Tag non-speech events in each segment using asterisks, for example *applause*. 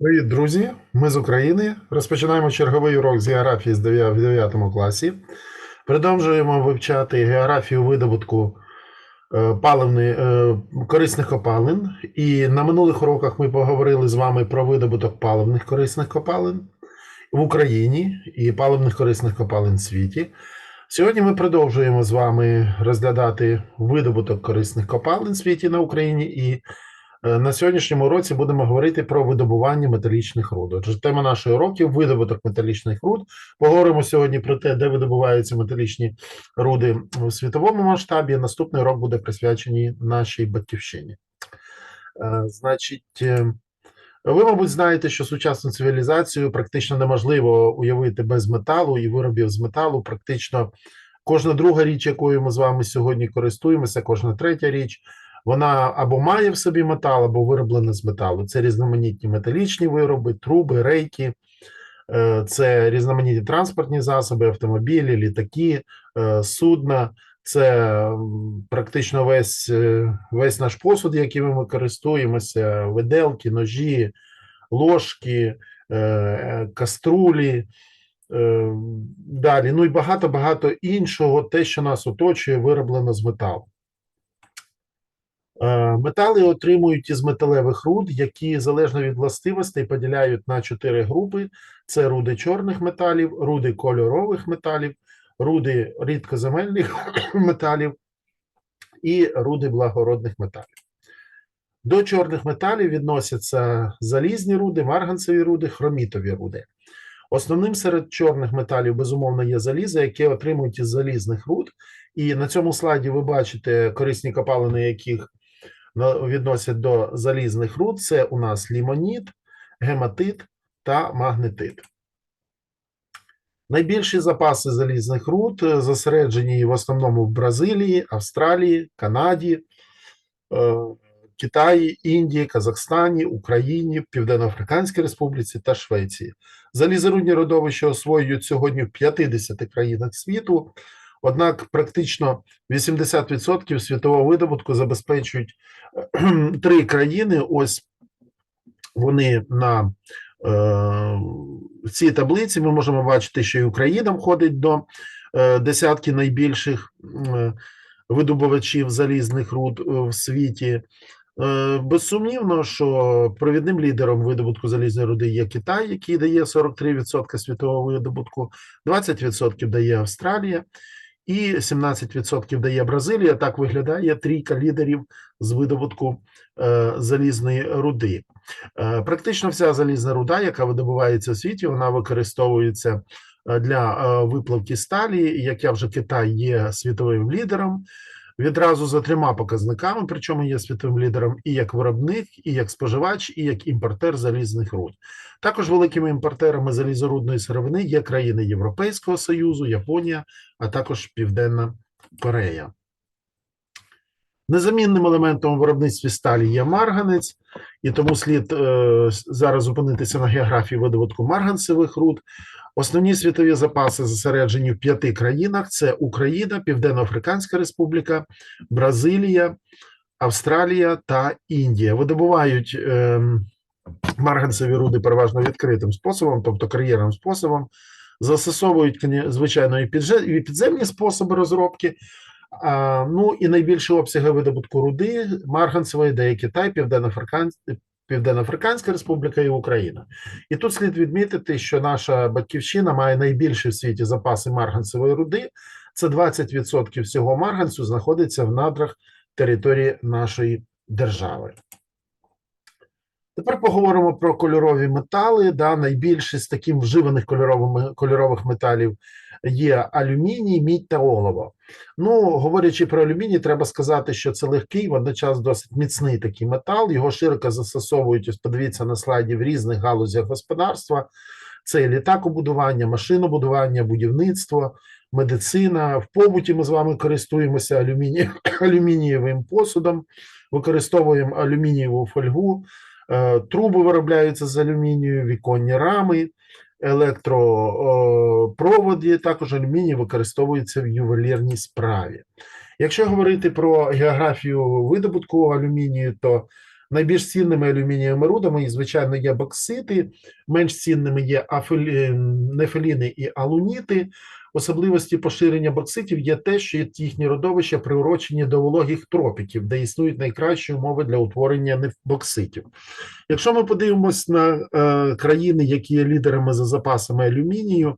Привіт, друзі! Ми з України. Розпочинаємо черговий урок з географії з 9 в 9 класі. Продовжуємо вивчати географію видобутку е, паливни, е, корисних копалин. І на минулих уроках ми поговорили з вами про видобуток паливних корисних копалин в Україні і паливних корисних копалин в світі. Сьогодні ми продовжуємо з вами розглядати видобуток корисних копалин в світі на Україні і На сьогоднішньому році будемо говорити про видобування металічних руд. Отже, тема нашої уроків видобуток металічних руд. Поговоримо сьогодні про те, де видобуваються металічні руди у світовому масштабі. Наступний урок буде присвячений нашій батьківщині. Е, Значить, е, ви, мабуть, знаєте, що сучасну цивілізацію практично неможливо уявити без металу і виробів з металу. Практично кожна друга річ, якою ми з вами сьогодні користуємося, кожна третя річ вона або має в собі метал, або вироблена з металу. Це різноманітні металічні вироби, труби, рейки, е, це різноманітні транспортні засоби, автомобілі, літаки, е, судна. Це практично весь, е, весь наш посуд, яким ми користуємося: виделки, ножі, ложки, каструлі. Далі, ну і багато-багато іншого, те, що нас оточує, вироблено з металу. Е, Метали отримують із металевих руд, які залежно від властивостей поділяють на чотири групи: це руди чорних металів, руди кольорових металів, руди рідкоземельних *coughs* металів і руди благородних металів. До чорних металів відносяться залізні руди, марганцеві руди, хромітові руди. Основним серед чорних металів, безумовно, є залізо, яке отримують із залізних руд. І на цьому слайді ви бачите корисні копалини, яких відносять до залізних руд. Це у нас лімоніт, гематит та магнетит. Найбільші запаси залізних руд е, зосереджені в основному в Бразилії, Австралії, Канаді, е, Китаї, Індії, Казахстані, Україні, Південно-Африканській Республіці та Швеції. Залізорудні родовища освоюють сьогодні в 50 країнах світу. Однак практично 80% світового видобутку забезпечують е, три країни. Ось вони на е, в цій таблиці. Ми можемо бачити, що і Україна входить до е, десятки найбільших е, видобувачів залізних руд е, в світі. Е, Безсумнівно, що провідним лідером видобутку залізної руди є Китай, який дає 43% світового видобутку, 20% дає Австралія і 17% дає Бразилія. Так виглядає трійка лідерів з видобутку е, залізної руди. Е, Практично вся залізна руда, яка видобувається в світі, вона використовується е, для е, виплавки сталі. Як я вже Китай є світовим лідером. Відразу за трьома показниками, причому є світовим лідером і як виробник, і як споживач, і як імпортер залізних руд. Також великими імпортерами залізорудної сировини є країни Європейського Союзу, Японія, а також Південна Корея. Незамінним елементом у виробництві сталі є марганець, і тому слід е, зараз зупинитися на географії видобутку марганцевих руд. Основні світові запаси зосереджені в п'яти країнах: це Україна, Південно-Африканська Республіка, Бразилія, Австралія та Індія. Видобувають е, марганцеві руди переважно відкритим способом, тобто кар'єрним способом, застосовують, звичайно, і підземні способи розробки. Ну і найбільші обсяги видобутку руди марганцевої дає Китай, Південно-Африкан... Південно-Африканська Республіка і Україна. І тут слід відмітити, що наша батьківщина має найбільші в світі запаси марганцевої руди. Це 20% всього марганцю знаходиться в надрах території нашої держави. Тепер поговоримо про кольорові метали. Да, найбільше з таким вживаних кольоровими, кольорових металів є алюміній, мідь та олово. Ну, говорячи про алюміній, треба сказати, що це легкий, водночас досить міцний такий метал. Його широко застосовують, подивіться на слайді в різних галузях господарства. Це літакобудування, машинобудування, будівництво, медицина. В побуті ми з вами користуємося алюміні... *coughs* алюмінієвим посудом, використовуємо алюмінієву фольгу. Е, Труби виробляються з алюмінію, віконні рами, електропроводи, також алюміній використовується в ювелірній справі. Якщо говорити про географію видобутку алюмінію, то Найбільш цінними алюмінієвими рудами, звичайно, є боксити, менш цінними є афелі... нефеліни і алуніти. Особливості поширення бокситів є те, що їхні родовища приурочені до вологих тропіків, де існують найкращі умови для утворення бокситів. Якщо ми подивимось на е, країни, які є лідерами за запасами алюмінію,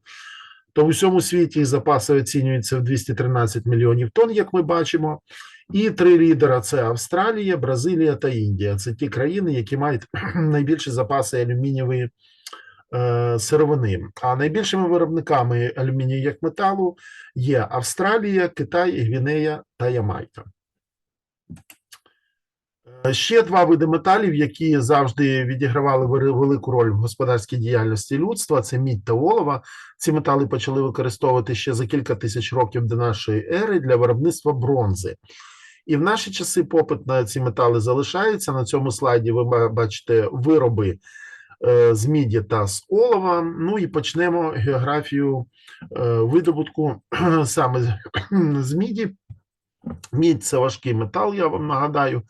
то в усьому світі запаси оцінюються в 213 мільйонів тонн, як ми бачимо. І три лідера: це Австралія, Бразилія та Індія. Це ті країни, які мають *clears throat* найбільші запаси алюмінієвої сировини. А найбільшими виробниками алюмінію як металу є Австралія, Китай, Гвінея та Ямайка. Е, Ще два види металів, які завжди відігравали велику роль в господарській діяльності людства: це мідь та олова. Ці метали почали використовувати ще за кілька тисяч років до нашої ери для виробництва бронзи. І в наші часи попит на ці метали залишається. На цьому слайді ви бачите вироби е, з міді та з олова. Ну і почнемо географію е, видобутку *clears throat* саме *clears throat* з міді. Мідь це важкий метал, я вам нагадаю.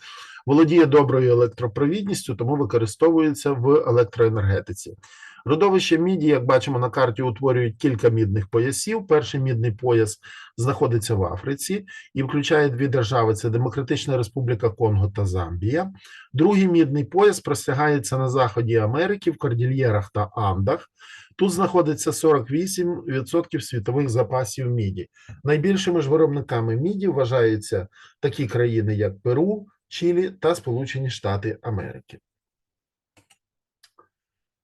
Володіє доброю електропровідністю, тому використовується в електроенергетиці. Родовище міді, як бачимо на карті, утворюють кілька мідних поясів. Перший мідний пояс знаходиться в Африці і включає дві держави: це Демократична Республіка Конго та Замбія. Другий мідний пояс простягається на заході Америки в Кордільєрах та Андах. Тут знаходиться 48% світових запасів міді. Найбільшими ж виробниками міді вважаються такі країни, як Перу, Чилі та Сполучені Штати Америки.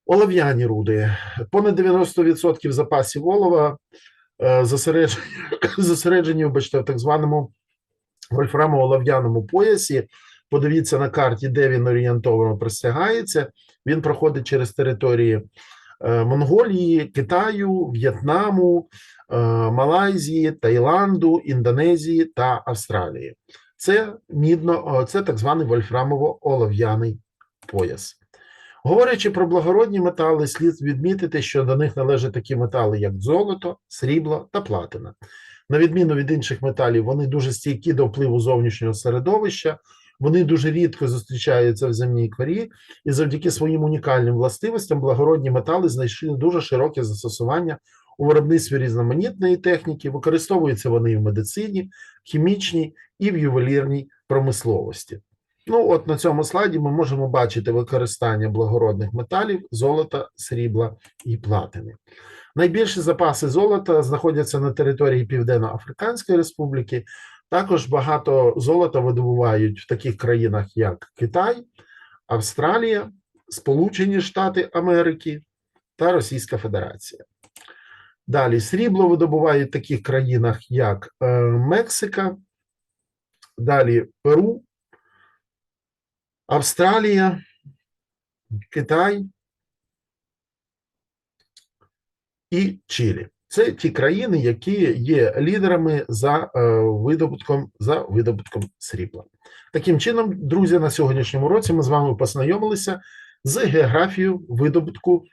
Олов'яні руди. Понад 90% запасів олова е, зосереджені, *coughs* зосереджені вибачте, в так званому вольфрамо-олов'яному поясі. Подивіться на карті, де він орієнтовано простягається. Він проходить через території е, Монголії, Китаю, В'єтнаму, е, Малайзії, Таїланду, Індонезії та Австралії. Це мідно, це так званий вольфрамово-олов'яний пояс. Говорячи про благородні метали, слід відмітити, що до них належать такі метали, як золото, срібло та платина. На відміну від інших металів, вони дуже стійкі до впливу зовнішнього середовища, вони дуже рідко зустрічаються в земній корі, і завдяки своїм унікальним властивостям благородні метали знайшли дуже широке застосування у виробництві різноманітної техніки, використовуються вони і в медицині, хімічній і в ювелірній промисловості. Ну, от на цьому слайді ми можемо бачити використання благородних металів, золота, срібла і платини. Найбільші запаси золота знаходяться на території Південно-Африканської Республіки. Також багато золота видобувають в таких країнах, як Китай, Австралія, Сполучені Штати Америки та Російська Федерація. Далі срібло видобувають в таких країнах, як е, Мексика, далі Перу, Австралія, Китай і Чилі. Це ті країни, які є лідерами за е, видобутком за видобутком срібла. Таким чином, друзі, на сьогоднішньому році ми з вами познайомилися з географією видобутку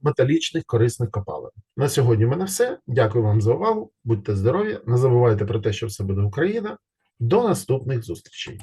металічних корисних копалин. На сьогодні в мене все. Дякую вам за увагу. Будьте здорові. Не забувайте про те, що все буде Україна. До наступних зустрічей.